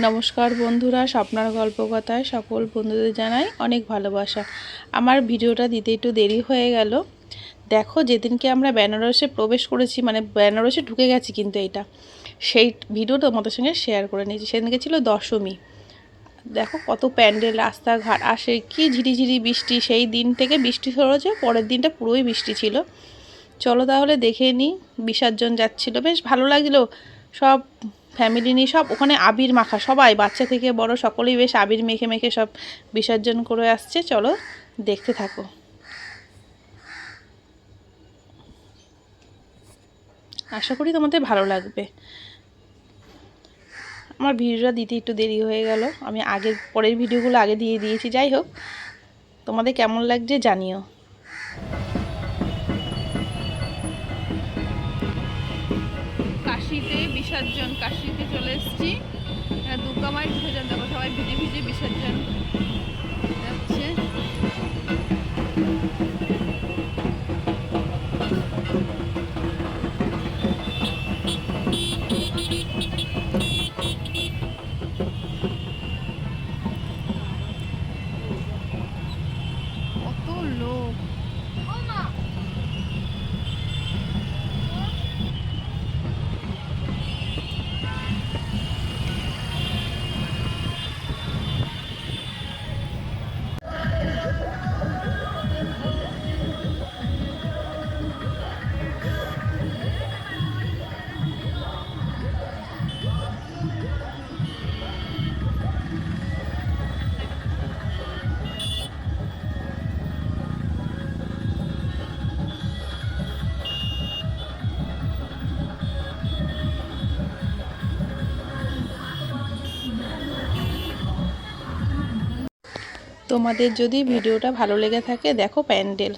নমস্কার বন্ধুরা, স্বপ্নার গল্প কথায় সকল বন্ধুদের জানাই অনেক ভালোবাসা। আমার ভিডিওটা দিতে একটু দেরি হয়ে গেল। দেখো, যেদিনকে আমরা বেনারসে প্রবেশ করেছি মানে বেনারসে ঢুকে গেছি কিন্তু এইটা সেই ভিডিওটা তোমাদের সঙ্গে শেয়ার করে নিয়েছি। সেদিনকে ছিল দশমী। দেখো কত প্যান্ডেল, রাস্তাঘাট, আসে কি ঝিরিঝিরি বৃষ্টি, সেই দিন থেকে বৃষ্টি সরেছে, পরের দিনটা পুরোই বৃষ্টি ছিল। চলো তাহলে দেখে নিই বিসর্জন যাচ্ছিল, বেশ ভালো লাগল। সব ফ্যামিলি নিয়ে সব ওখানে আবির মাখা, সবাই, বাচ্চা থেকে বড় সকলেই বেশ আবির মেখে মেখে সব বিসর্জন করে আসছে। চলো, দেখতে থাকো। আশা করি তোমাদের ভালো লাগবে। আমার ভিডিওটা দিতে একটু দেরি হয়ে গেল। আমি আগের, পরের ভিডিওগুলো আগে দিয়ে দিয়েছি। যাই হোক, তোমাদের কেমন লাগছে জানিও। কাশিতে বিসর্জন কাশিতে চলে এসেছি। দুর্গা মায়ের বিসর্জন দেখো সবাই ভিজে ভিজে বিসর্জন তোমাদের যদি ভিডিওটা ভালো লেগে থাকে, দেখো প্যান্ডেল।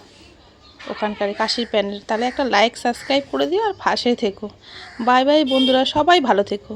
ওখানকার কাশির প্যান্ডেল। তাহলে একটা লাইক সাবস্ক্রাইব করে দিও আর ফাঁসে থেকো। বাই বাই বন্ধুরা, সবাই ভালো থেকো।